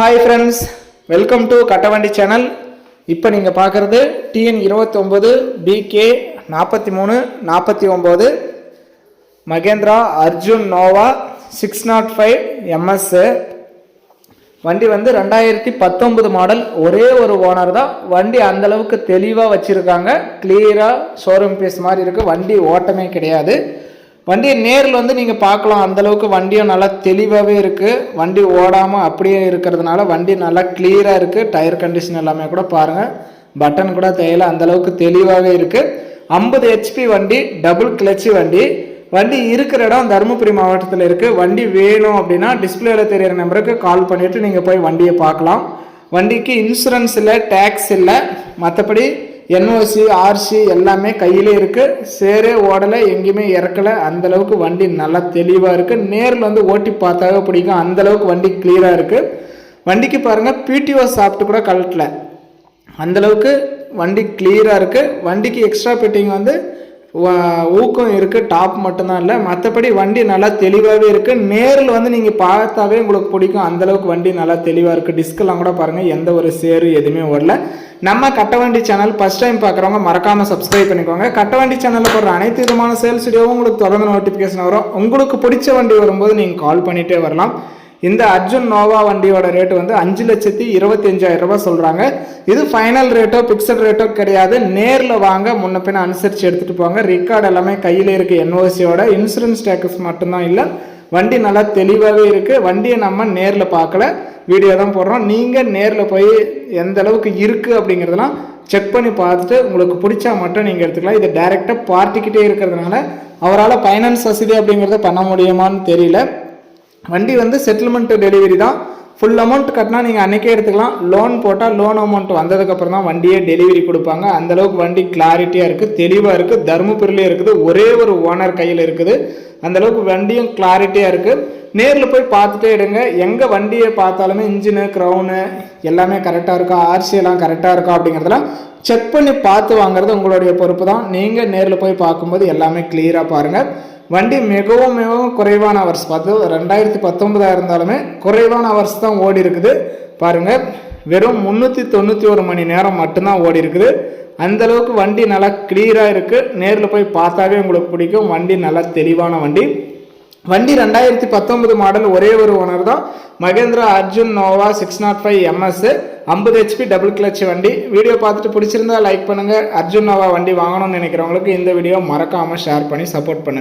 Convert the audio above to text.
Hi friends welcome to Kattavandi channel இப்போ நீங்கள் பார்க்குறது டிஎன் இருபத்தொம்பது பிகே நாற்பத்தி மூணு நாற்பத்தி ஒம்பது Mahindra Arjun Nova six nought five MS வண்டி வந்து ரெண்டாயிரத்தி பத்தொம்பது மாடல் ஒரே ஒரு ஓனர் தான். வண்டி அந்தளவுக்கு தெளிவாக வச்சுருக்காங்க. கிளியராக ஷோரூம் பீஸ் மாதிரி இருக்குது வண்டி ஓட்டமே கிடையாது. வண்டியை நேரில் வந்து நீங்கள் பார்க்கலாம். அந்தளவுக்கு வண்டியும் நல்லா தெளிவாகவே இருக்குது வண்டி ஓடாமல் அப்படியே இருக்கிறதுனால வண்டி நல்லா கிளியராக இருக்குது டயர் கண்டிஷன் எல்லாமே கூட பாருங்கள் பட்டன் கூட தேயல அந்த அளவுக்கு தெளிவாகவே இருக்குது ஐம்பது ஹெச்பி வண்டி டபுள் கிளச்சு வண்டி. வண்டி இருக்கிற இடம் தருமபுரி மாவட்டத்தில் இருக்குது வண்டி வேணும் அப்படின்னா டிஸ்பிளேல தெரியிற நம்பருக்கு கால் பண்ணிவிட்டு நீங்கள் போய் வண்டியை பார்க்கலாம். வண்டிக்கு இன்சூரன்ஸ் இல்லை டேக்ஸ் இல்லை. மற்றபடி என்ஓசி ஆர்சி எல்லாமே கையிலே இருக்குது சேரே ஓடலை எங்கேயுமே இறக்கலை. அந்த அளவுக்கு வண்டி நல்லா தெளிவாக இருக்குது நேரில் வந்து ஓட்டி பார்த்தாவே பிடிக்கும். அந்த அளவுக்கு வண்டி கிளியராக இருக்குது வண்டிக்கு பாருங்கள் பிடிஓ சாப்பிட்டு கூட கழட்டலை. அந்த அளவுக்கு வண்டி கிளியராக இருக்குது வண்டிக்கு எக்ஸ்ட்ரா ஃபிட்டிங் வந்து ஊக்கம் இருக்குது டாப் மட்டும்தான் இல்லை. மற்றபடி வண்டி நல்லா தெளிவாகவே இருக்குது நேரில் வந்து நீங்கள் பார்த்தாவே உங்களுக்கு பிடிக்கும். அந்தளவுக்கு வண்டி நல்லா தெளிவாக இருக்குது டிஸ்கெல்லாம் கூட பாருங்கள் எந்த ஒரு சேரு எதுவுமே ஓடல. நம்ம கட்டவண்டி சேனல் ஃபஸ்ட் டைம் பார்க்குறவங்க மறக்காமல் சப்ஸ்கிரைப் பண்ணிக்கோங்க. கட்டவண்டி சேனலில் போடுற அனைத்து விதமான சேல்ஸ் வீடியோவும் உங்களுக்கு தொடர்ந்து நோட்டிஃபிகேஷன் வரும். உங்களுக்கு பிடிச்ச வண்டி வரும்போது நீங்கள் கால் பண்ணிகிட்டே வரலாம். இந்த அர்ஜுன் நோவா வண்டியோட ரேட் வந்து அஞ்சு லட்சத்தி இருபத்தி அஞ்சாயிரம் ரூபாய் சொல்றாங்க. இது ஃபைனல் ரேட்டோ பிக்சட் ரேட்டோ கிடையாது. நேரில் வாங்க முன்ன பின்ன அனுசரித்து எடுத்துகிட்டு போங்க. ரெக்கார்டு எல்லாமே கையில் இருக்கு என்ஓசியோட இன்சூரன்ஸ் டேக்கஸ் மட்டும்தான் இல்லை. வண்டி நல்லா தெளிவாகவே இருக்கு. வண்டியை நம்ம நேரில் பார்க்கல. வீடியோ தான் போடுறோம். நீங்கள் நேரில் போய் எந்த அளவுக்கு இருக்கு அப்படிங்கிறதெல்லாம் செக் பண்ணி பார்த்துட்டு உங்களுக்கு பிடிச்சா மட்டும் நீங்கள் எடுத்துக்கலாம். இது டைரெக்டாக பார்ட்டிக்கிட்டே இருக்கிறதுனால அவரால் ஃபைனான்ஸ் வசதி அப்படிங்கிறத பண்ண முடியுமான்னு தெரியல. வண்டி வந்து செட்டில்மெண்ட் டெலிவரி தான். ஃபுல் அமௌண்ட் கட்டினா நீங்கள் அன்றைக்கே எடுத்துக்கலாம். லோன் போட்டால் லோன் அமௌண்ட் வந்ததுக்கப்புறம் தான் வண்டியே டெலிவரி கொடுப்பாங்க. அந்த அளவுக்கு வண்டி கிளாரிட்டியாக இருக்குது தெளிவாக இருக்குது தருமபுரியிலே இருக்குது ஒரே ஒரு ஓனர் கையில் இருக்குது. அந்தளவுக்கு வண்டியும் கிளாரிட்டியாக இருக்குது நேரில் போய் பார்த்துட்டே எடுங்க. எங்கே வண்டியை பார்த்தாலுமே இன்ஜினு க்ரௌனு எல்லாமே கரெக்டாக இருக்கா? ஆர்சி எல்லாம் கரெக்டாக இருக்கா? அப்படிங்கிறதெல்லாம் செக் பண்ணி பார்த்து வாங்குறது உங்களுடைய பொறுப்பு தான். நீங்கள் நேரில் போய் பார்க்கும்போது எல்லாமே கிளியராக பாருங்கள் வண்டி மிகவும் மிகவும் குறைவான ஹவர்ஸ் பத்து ரெண்டாயிரத்தி பத்தொன்பதாக இருந்தாலுமே குறைவான ஹவர்ஸ் தான் ஓடி இருக்குது பாருங்கள் வெறும் முந்நூற்றி தொண்ணூற்றி ஒரு மணி நேரம் மட்டும்தான் ஓடி இருக்குது அந்த அளவுக்கு வண்டி நல்லா கிளியராக இருக்குது நேரில் போய் பார்த்தாவே உங்களுக்கு பிடிக்கும். வண்டி நல்லா தெளிவான வண்டி. வண்டி ரெண்டாயிரத்தி பத்தொன்பது மாடல் ஒரே ஒரு ஓனர் தான். Mahindra Arjun Nova six nought five MS ஐம்பது ஹெச்பி டபுள் கிளச் வண்டி. வீடியோ பார்த்துட்டு பிடிச்சிருந்தா லைக் பண்ணுங்கள் அர்ஜுன் நோவா வண்டி வாங்கணும்னு நினைக்கிறவங்களுக்கு இந்த வீடியோ மறக்காமல் ஷேர் பண்ணி சப்போர்ட் பண்ணுங்க.